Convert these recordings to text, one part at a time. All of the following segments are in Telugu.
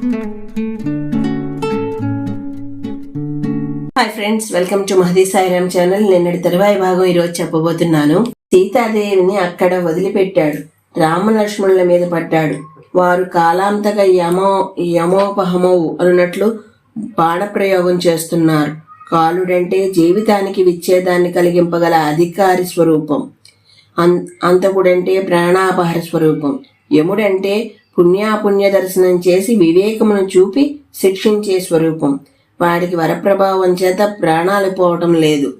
Hi friends welcome to Mahadi Sairam channel నిన్నటి తరువాయి భాగం ఈరోజు చెప్పబోతున్నాను. సీతాదేవిని అక్కడ వదిలిపెట్టాడు. రామలక్ష్మణుల మీద పడ్డాడు. వారు కాలాంతక యమో యమోపహమవు అన్నట్లు బాణప్రయోగం చేస్తున్నారు. కాలుడంటే జీవితానికి విచ్ఛేదాన్ని కలిగింపగల అధికారి స్వరూపం. అం అంతకుడంటే ప్రాణాపహర స్వరూపం. యముడంటే పుణ్యాపుణ్య దర్శనం చేసి వివేకమును చూపి శిక్షించే స్వరూపం. వాడికి వరప్రభావం చేత ప్రాణాలు పోవటం లేదు.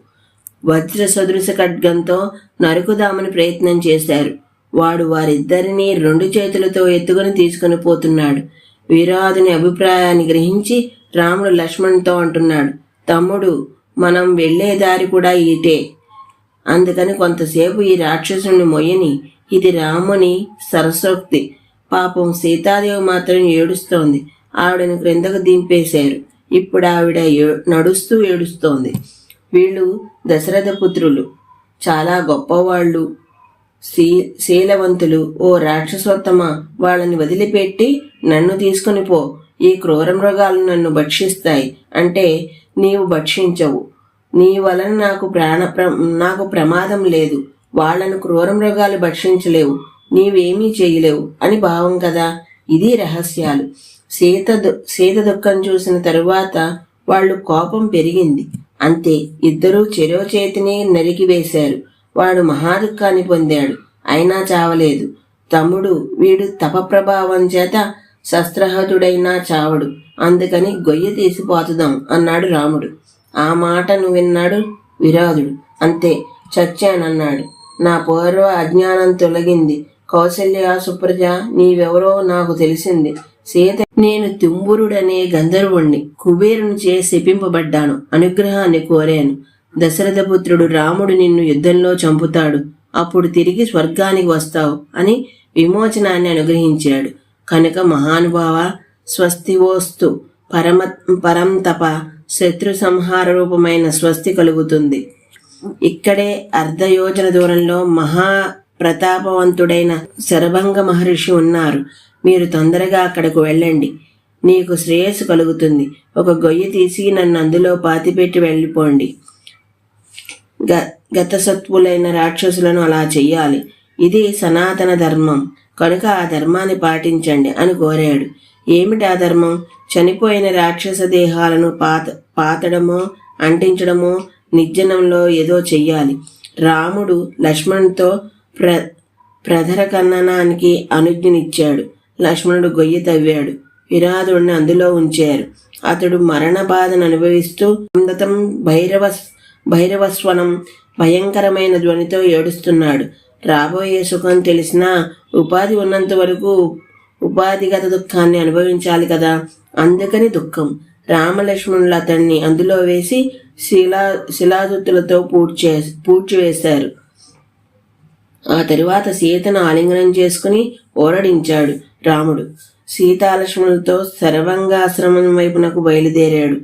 వజ్ర సదృశ ఖడ్గంతో నరుకుదామని ప్రయత్నం చేశారు. వాడు వారిద్దరినీ రెండు చేతులతో ఎత్తుకుని తీసుకుని పోతున్నాడు. వీరాదుని అభిప్రాయాన్ని గ్రహించి రాముడు లక్ష్మణ్తో అంటున్నాడు తమ్ముడు మనం వెళ్ళే దారి కూడా ఈటే అందుకని కొంతసేపు ఈ రాక్షసుని మొయ్యని. ఇది రాముని సరస్వక్తి పాపం సీతాదేవి మాత్రం ఏడుస్తోంది. ఆవిడను క్రిందకు దింపేశారు. ఇప్పుడు ఆవిడ ఏ- నడుస్తూ ఏడుస్తోంది. వీళ్ళు దశరథ పుత్రులు. చాలా గొప్పవాళ్ళు. శీ శీలవంతులు. ఓ రాక్షసోత్తమ వాళ్ళని వదిలిపెట్టి నన్ను తీసుకుని పో. ఈ క్రూర మృగాలు నన్ను భక్షిస్తాయి. అంటే నీవు భక్షించవు. నీ వలన నాకు ప్రాణ ప్ర- నాకు ప్రమాదం లేదు. వాళ్ళను క్రూర మృగాలు భక్షించలేవు. నీవేమీ చేయలేవు అని భావం కదా? ఇది రహస్యాలు. సీత దు- సీత దుఃఖం చూసిన తరువాత వాళ్ళు కోపం పెరిగింది. అంతే ఇద్దరూ చెరో చేతిని నరికివేశారు వాడు మహాదుఖాన్ని పొందాడు. అయినా చావలేదు. తమ్ముడు వీడు తపప్రభావం చేత శస్త్రహతుడైనా చావడు. అందుకని గొయ్య తీసిపోతుదాం అన్నాడు రాముడు. ఆ మాటను విన్నాడు విరాధుడు అంతే చచ్చానన్నాడు. నా పూర్వ అజ్ఞానం తొలగింది. కౌసల్య సుప్రజ నీవెవరో నాకు తెలిసింది. సీత నేను తుంబురుడనే గంధర్వుణ్ణి కుబేరుని చే శపింపబడ్డాను అనుగ్రహాన్ని కోరాను. దశరథపుత్రుడు రాముడు నిన్ను యుద్ధంలో చంపుతాడు. అప్పుడు తిరిగి స్వర్గానికి వస్తావు అని విమోచనాన్ని అనుగ్రహించాడు. కనుక మహానుభావ స్వస్తివోస్తు పరమ పరం తప శత్రు సంహార రూపమైన స్వస్తి కలుగుతుంది. ఇక్కడే అర్ధయోజన దూరంలో మహా ప్రతాపవంతుడైన శరభంగ మహర్షి ఉన్నారు. మీరు తొందరగా అక్కడకు వెళ్ళండి. నీకు శ్రేయస్సు కలుగుతుంది. ఒక గొయ్యి తీసి నన్ను అందులో పాతిపెట్టి వెళ్ళిపోండి. గ గతసత్వులైన రాక్షసులను అలా చెయ్యాలి. ఇది సనాతన ధర్మం. కనుక ఆ ధర్మాన్ని పాటించండి అని కోరాడు. ఏమిటి ఆ ధర్మం? చనిపోయిన రాక్షస దేహాలను పాత పాతడమో అంటించడమో నిర్జనంలో ఏదో చెయ్యాలి. రాముడు లక్ష్మణ్తో ప్ర ప్రధర కన్ననానికి అనుజ్ఞనిచ్చాడు. లక్ష్మణుడు గొయ్యి తవ్వాడు. విరాధుడిని అందులో ఉంచారు. అతడు మరణ బాధను అనుభవిస్తూ అందతం భైరవ భైరవస్వనం భయంకరమైన ధ్వనితో ఏడుస్తున్నాడు. రాబోయే సుఖం తెలిసినా ఉపాధి ఉన్నంత వరకు ఉపాధిగత దుఃఖాన్ని అనుభవించాలి కదా. అందుకని దుఃఖం. రామలక్ష్మణులు అతన్ని అందులో వేసి శిలా శిలాదుతులతో పూడ్చే పూడ్చివేశారు. ఆ తరువాత సీతను ఆలింగనం చేసుకుని ఓరడించాడు రాముడు. సీతాలక్ష్మణులతో సర్వంగాశ్రమం వైపునకు బయలుదేరాడు.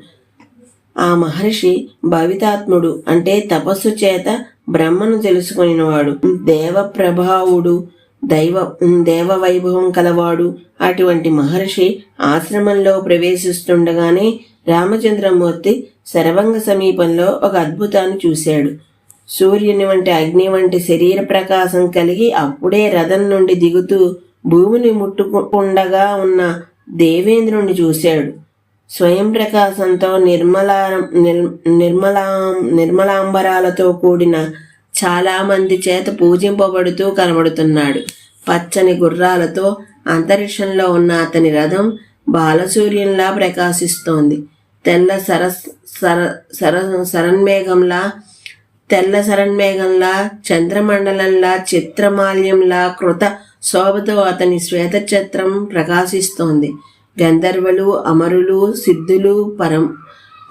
ఆ మహర్షి భవితాత్ముడు అంటే తపస్సు చేత బ్రహ్మను తెలుసుకునివాడు దేవ ప్రభావుడు దైవ దేవ వైభవం కలవాడు. అటువంటి మహర్షి ఆశ్రమంలో ప్రవేశిస్తుండగానే రామచంద్రమూర్తి శరవంగ సమీపంలో ఒక అద్భుతాన్ని చూశాడు. సూర్యుని వంటి అగ్ని వంటి శరీర ప్రకాశం కలిగి అప్పుడే రథం నుండి దిగుతూ భూమిని ముట్టుకుండగా ఉన్న దేవేంద్రుణ్ణి చూశాడు. స్వయం ప్రకాశంతో నిర్మల నిర్మలా నిర్మలాంబరాలతో కూడిన చాలామంది చేత పూజింపబడుతూ కనబడుతున్నాడు. పచ్చని గుర్రాలతో అంతరిక్షంలో ఉన్న అతని రథం బాలసూర్యంలా ప్రకాశిస్తోంది. తెల్ల సరస్ సర సర సరన్మేఘంలా తెల్ల శరణ్మేఘంలా చంద్రమండలంలా చిత్రమాల్యంలా కృత శోభతో అతని శ్వేతఛత్రం ప్రకాశిస్తోంది. గంధర్వులు అమరులు సిద్ధులు పరం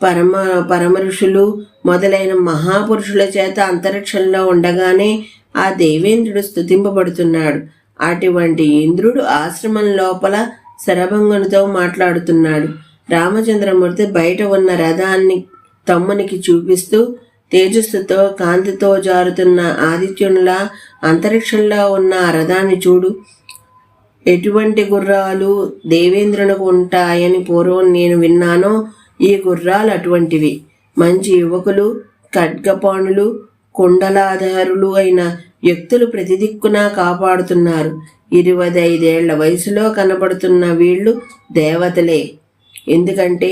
పరమ పరమఋషులు మొదలైన మహాపురుషుల చేత అంతరిక్షంలో ఉండగానే ఆ దేవేంద్రుడు స్తుతింపబడుతున్నాడు. అటువంటి ఇంద్రుడు ఆశ్రమం లోపల శరభంగునితో మాట్లాడుతున్నాడు. రామచంద్రమూర్తి బయట ఉన్న రథాన్ని తమ్మునికి చూపిస్తూ తేజస్సుతో కాంతితో జారుతున్న ఆదిత్యునిలా అంతరిక్షంలో ఉన్న రథాన్ని చూడు. ఎటువంటి గుర్రాలు దేవేంద్రునికి ఉంటాయని పూర్వం నేను విన్నానో ఈ గుర్రాలు అటువంటివి. మంచి యువకులు ఖడ్గపాణులు కుండలాధారులు అయిన వ్యక్తులు ప్రతి దిక్కున కాపాడుతున్నారు. ఇరవై ఐదేళ్ళ వయసులో కనబడుతున్న వీళ్ళు దేవతలే. ఎందుకంటే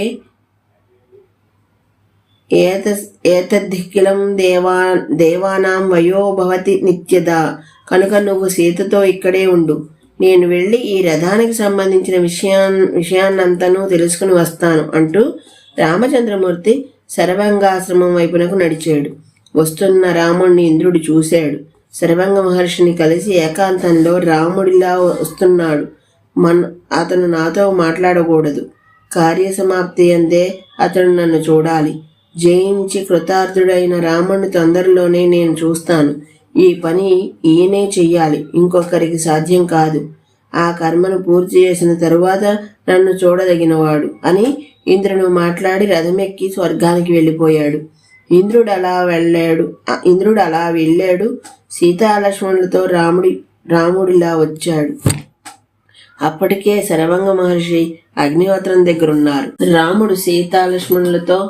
ఏత ఏతద్ధికిలం దేవా దేవానాం వయోభవతి నిత్యదా. కనుక నువ్వు సీతతో ఇక్కడే ఉండు. నేను వెళ్ళి ఈ రథానికి సంబంధించిన విషయా విషయాన్నంతనూ తెలుసుకుని వస్తాను అంటూ రామచంద్రమూర్తి శరభంగాశ్రమం వైపునకు నడిచాడు. వస్తున్న రాముణ్ణి ఇంద్రుడు చూశాడు. శరభంగ మహర్షిని కలిసి ఏకాంతంలో రాముడిలా వస్తున్నాడు. మన అతను నాతో మాట్లాడకూడదు. కార్యసమాప్తి అందే అతను నన్ను చూడాలి. జయించి కృతార్థుడైన రాముడిని తొందరలోనే నేను చూస్తాను. ఈ పని ఈయనే చెయ్యాలి. ఇంకొకరికి సాధ్యం కాదు. ఆ కర్మను పూర్తి చేసిన తరువాత నన్ను చూడదగినవాడు అని ఇంద్రుడు మాట్లాడి రథమెక్కి స్వర్గానికి వెళ్ళిపోయాడు. ఇంద్రుడు అలా వెళ్ళాడు. ఇంద్రుడు అలా వెళ్ళాడు. సీతాలక్ష్మణులతో రాముడి రాముడిలా వచ్చాడు. అప్పటికే శరవంగ మహర్షి అగ్నిహోత్రం దగ్గర ఉన్నారు రాముడు సీతాలక్ష్మణులతో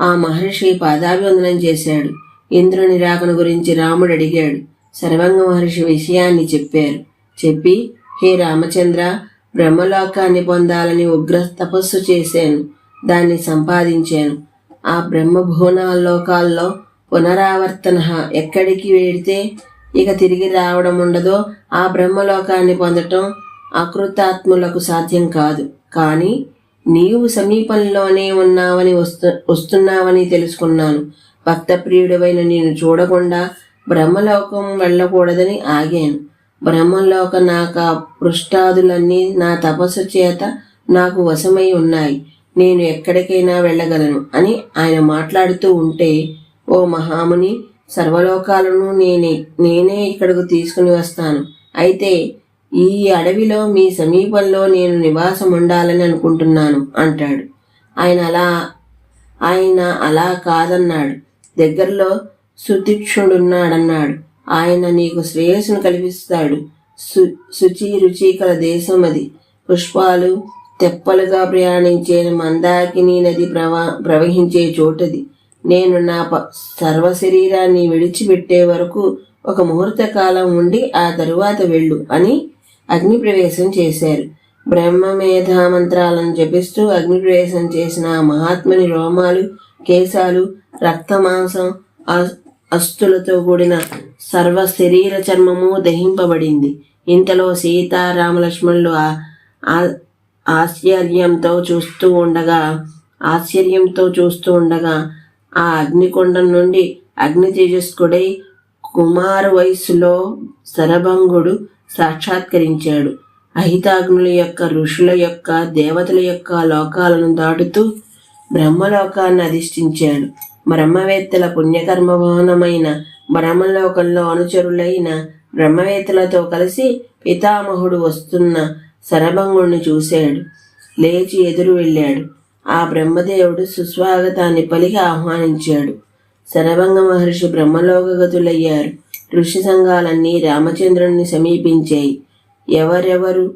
ఆ మహర్షి పాదాభివందనం చేశాడు. ఇంద్రుని రాకను గురించి రాముడు అడిగాడు. సర్వంగ మహర్షి విషయాన్ని చెప్పారు. చెప్పి హే రామచంద్ర బ్రహ్మలోకాన్ని పొందాలని ఉగ్ర తపస్సు చేశాను. దాన్ని సంపాదించాను. ఆ బ్రహ్మభువన లోకాల్లో పునరావర్తన ఎక్కడికి వెడితే ఇక తిరిగి రావడం ఉండదో ఆ బ్రహ్మలోకాన్ని పొందటం అకృతాత్ములకు సాధ్యం కాదు. కానీ నీవు సమీపంలోనే ఉన్నావని వస్తు వస్తున్నావని తెలుసుకున్నాను. భక్తప్రియుడవైన నేను చూడకుండా బ్రహ్మలోకం వెళ్ళకూడదని ఆగాను. బ్రహ్మలోక నాక పృష్టాదులన్నీ నా తపస్సు చేత నాకు వశమై ఉన్నాయి. నేను ఎక్కడికైనా వెళ్ళగలను అని ఆయన మాట్లాడుతూ ఉంటే ఓ మహాముని సర్వలోకాలను నేనే నేనే ఇక్కడకు తీసుకుని వస్తాను. అయితే ఈ అడవిలో మీ సమీపంలో నేను నివాసం ఉండాలని అనుకుంటున్నాను అంటాడు. ఆయన అలా ఆయన అలా కాదన్నాడు. దగ్గరలో సుతిక్షుడున్నాడన్నాడు ఆయన నీకు శ్రేయస్సును కల్పిస్తాడు. సు శుచి రుచి కల దేశం అది. పుష్పాలు తెప్పలుగా ప్రయాణించే మందాకిని నది ప్రవా ప్రవహించే చోటది. నేను నా ప సర్వ శరీరాన్ని విడిచిపెట్టే వరకు ఒక ముహూర్త కాలం ఉండి ఆ తరువాత వెళ్ళు అని అగ్ని ప్రవేశం చేశారు. బ్రహ్మమేధ మంత్రాలను జపిస్తూ అగ్ని ప్రవేశం చేసిన ఆ మహాత్ముని రోమాలు కేశాలు రక్తమాంసం అస్తులతో అస్థులతో కూడిన సర్వ శరీర చర్మము దహింపబడింది. ఇంతలో సీతారామలక్ష్మణులు ఆ- ఆశ్చర్యంతో చూస్తూ ఉండగా ఆశ్చర్యంతో చూస్తూ ఉండగా ఆ అగ్నికొండం నుండి అగ్ని తేజస్కుడై కుమారు వయస్సులో శరభంగుడు సాక్షాత్కరించాడు. అహితాగ్నుల యొక్క ఋషుల యొక్క దేవతల యొక్క లోకాలను దాటుతూ బ్రహ్మలోకాన్ని అధిష్ఠించాడు. బ్రహ్మవేత్తల పుణ్యకర్మ భవనమైన బ్రహ్మలోకంలో అనుచరులైన బ్రహ్మవేత్తలతో కలిసి పితామహుడు వస్తున్న శరభంగుణ్ణి చూశాడు. లేచి ఎదురు వెళ్ళాడు. ఆ బ్రహ్మదేవుడు సుస్వాగతాన్ని పలికి ఆహ్వానించాడు. శరభంగ మహర్షి బ్రహ్మలోకగతులయ్యారు. ఋషి సంఘాలన్నీ రామచంద్రుని సమీపించాయి. ఎవరెవరు?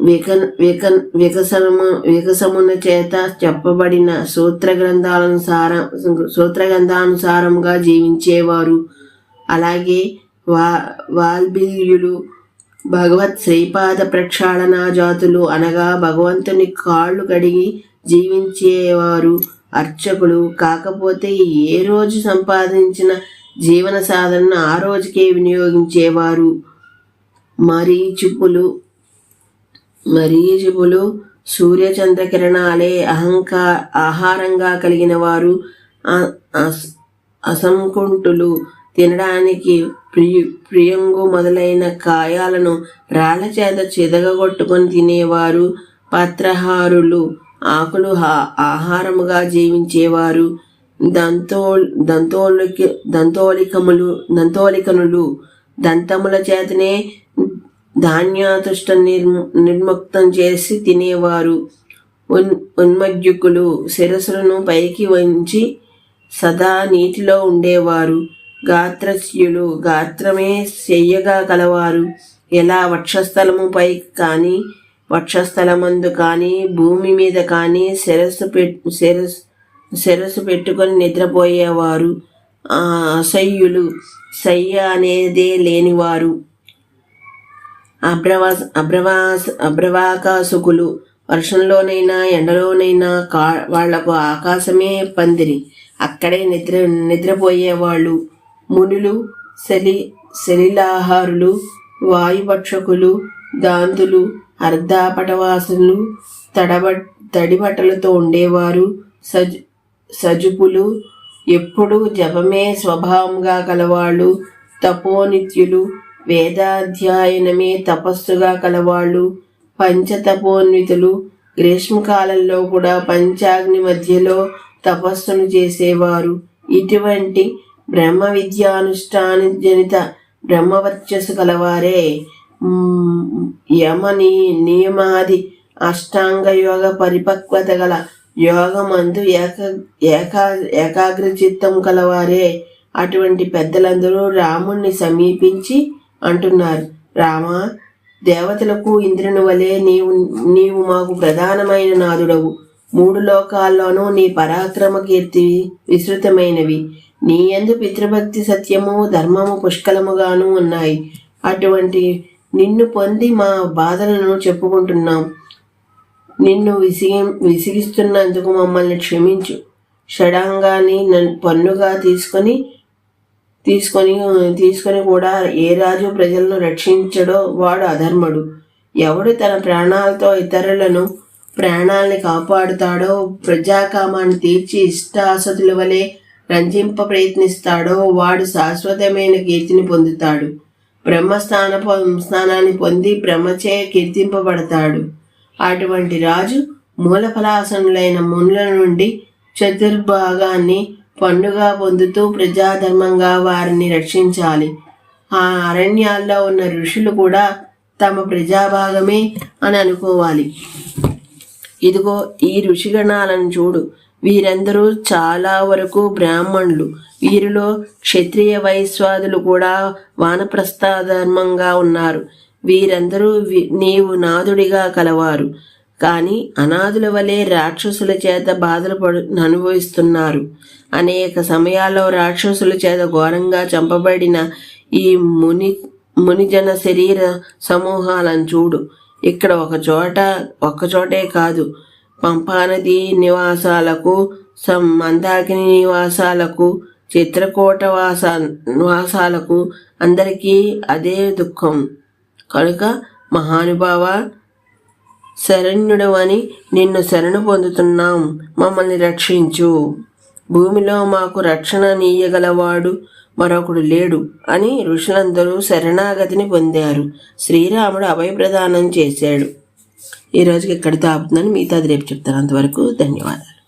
విక విక వికసము వికసమున చేత చెప్పబడిన సూత్ర గ్రంథాలనుసార సూత్ర గ్రంథానుసారంగా జీవించేవారు. అలాగే వా వాల్బిల్యులు భగవత్ శ్రీపాద ప్రక్షాళనా జాతులు అనగా భగవంతుని కాళ్ళు కడిగి జీవించేవారు. అర్చకులు కాకపోతే ఏ రోజు సంపాదించిన జీవన సాధనను ఆ రోజుకే వినియోగించేవారు? మరీచుపులు మరీచుపులు సూర్యచంద్ర కిరణాలే అహంకా ఆహారంగా కలిగిన వారు. అసంకుంటులు తినడానికి ప్రియ ప్రియంగు మొదలైన కాయాలను రాళ్ళ చేత చిదగగొట్టుకొని తినేవారు. పత్రహారులు ఆకులు హా- ఆహారముగా జీవించేవారు. దంతో దంతోలిక దంతోలికములు దంతోలికనులు దంతముల చేతనే ధాన్యాతుష్ట నిర్ము నిర్ముక్తం చేసి తినేవారు. ఉన్ ఉన్మజ్జుకులు శిరస్సులను పైకి వంచి సదా నీటిలో ఉండేవారు. గాత్రస్యులు గాత్రమే చెయ్యగా కలవారు. ఎలా వక్షస్థలముపై కానీ వక్షస్థలమందు కానీ భూమి మీద కానీ శిరస్సు పెట్ శిరస్సు శిరస్సు పెట్టుకొని నిద్రపోయేవారు. అసహ్యులు శయ్య అనేదే లేనివారు. అభ్రవాస అబ్రవాస్ అభ్రవాకాశకులు వర్షంలోనైనా ఎండలోనైనా కా వాళ్ళకు ఆకాశమే పందిరి. అక్కడే నిద్ర నిద్రపోయేవాళ్ళు. మునులు శలి శలిలాహారులు వాయుపక్షకులు దాంతులు అర్ధాపటవాసులు తడబ తడిబట్టలతో ఉండేవారు. సజు సజుపులు ఎప్పుడూ జపమే స్వభావంగా కలవాళ్ళు. తపోనిత్యులు వేదాధ్యయనమే తపస్సుగా కలవాళ్ళు. పంచతపోన్వితులు గ్రీష్మకాలంలో కూడా పంచాగ్ని మధ్యలో తపస్సును చేసేవారు. ఇటువంటి బ్రహ్మ విద్యానుష్ఠాన జనిత బ్రహ్మవర్చస్సు కలవారే. యమని నియమాది అష్టాంగ యోగ పరిపక్వత గల యోగమందు ఏక ఏకా ఏకాగ్ర చిత్తం కలవారే. అటువంటి పెద్దలందరూ రాముణ్ణి సమీపించి అంటున్నారు. రామ దేవతలకు ఇంద్రుని వలె నీవు నీవు మాకు ప్రధానమైన నాదుడవు. మూడు లోకాల్లోనూ నీ పరాక్రమ కీర్తి విస్తృతమైనవి. నీ యందు పితృభక్తి సత్యము ధర్మము పుష్కలముగాను ఉన్నాయి. అటువంటి నిన్ను పొంది మా బాధలను చెప్పుకుంటున్నాం. నిన్ను విసిగి విసిగిస్తున్నందుకు మమ్మల్ని క్షమించు. షడాంగాన్ని పన్నుగా తీసుకొని తీసుకొని తీసుకొని కూడా ఏ రాజు ప్రజలను రక్షించడో వాడు అధర్మడు. ఎవడు తన ప్రాణాలతో ఇతరులను ప్రాణాల్ని కాపాడుతాడో ప్రజాకామాన్ని తీర్చి ఇష్టాసతుల వలె రంజింప ప్రయత్నిస్తాడో వాడు శాశ్వతమైన కీర్తిని పొందుతాడు. బ్రహ్మస్థాన స్థానాన్ని పొంది బ్రహ్మచే కీర్తింపబడతాడు. అటువంటి రాజు మూలఫలాసనులైన మునుల నుండి చతుర్భాగాన్ని పండుగ పొందుతూ ప్రజాధర్మంగా వారిని రక్షించాలి. ఆ అరణ్యాల్లో ఉన్న ఋషులు కూడా తమ ప్రజాభాగమే అని అనుకోవాలి. ఇదిగో ఈ ఋషిగణాలను చూడు. వీరందరూ చాలా వరకు బ్రాహ్మణులు. వీరిలో క్షత్రియ వైశ్వాదులు కూడా వానప్రస్థ ధర్మంగా ఉన్నారు. వీరందరూ నీవు నాదుడిగా కలవారు. కానీ అనాథుల వలె రాక్షసుల చేత బాధలు పడు అనుభవిస్తున్నారు. అనేక సమయాల్లో రాక్షసుల చేత ఘోరంగా చంపబడిన ఈ ముని మునిజన శరీర సమూహాలను చూడు. ఇక్కడ ఒక చోట ఒక్క చోటే కాదు. పంపానది నివాసాలకు సం మందాకిని నివాసాలకు చిత్రకూట వాస నివాసాలకు అందరికీ అదే దుఃఖం. కనుక మహానుభావ శరణ్యుడవని నిన్ను శరణు పొందుతున్నాం. మమ్మల్ని రక్షించు. భూమిలో మాకు రక్షణ నీయగలవాడు మరొకడు లేడు అని ఋషులందరూ శరణాగతిని పొందారు. శ్రీరాముడు అభయప్రదానం చేశాడు. ఈ రోజుకి ఇక్కడితో ఆపుతున్నాను మిగతాది రేపు చెప్తాను. అంతవరకు ధన్యవాదాలు.